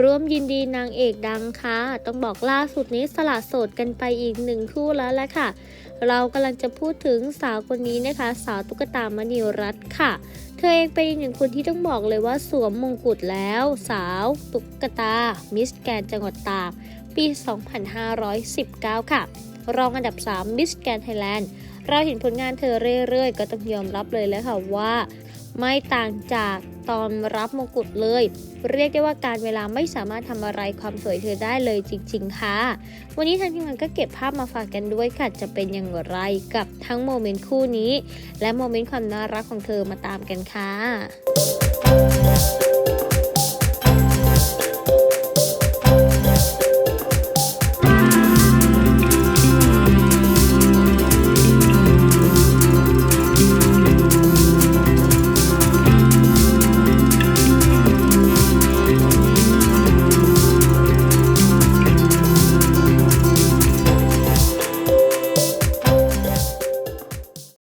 ร่วมยินดีนางเอกดังค่ะ ต้องบอกล่าสุดนี้สละโสดกันไปอีกหนึ่งคู่แล้วแหละค่ะ เรากำลังจะพูดถึงสาวคนนี้นะคะ สาวตุ๊กตามณีรัตน์ค่ะ เธอเองเป็นอีกหนึ่งคนที่ต้องบอกเลยว่าสวมมงกุฎแล้ว สาวตุ๊กตา มิสแกรนจังหวัดตากปี 2519 ค่ะ รองอันดับ 3 มิสแกรนไทยแลนด์ เราเห็นผลงานเธอเรื่อยๆ ก็ต้องยอมรับเลยแล้วค่ะว่า ไม่ต่างจากตอนรับมงกุฎเลย เรียกได้ว่าการเวลาไม่สามารถทำอะไรความสวยเธอได้เลยจริง ๆ ค่ะ วันนี้ทางทีมงานก็เก็บภาพมาฝากกันด้วยค่ะ จะเป็นอย่างไรกับทั้งโมเมนต์คู่นี้ และโมเมนต์ความน่ารักของเธอมาตามกันค่ะ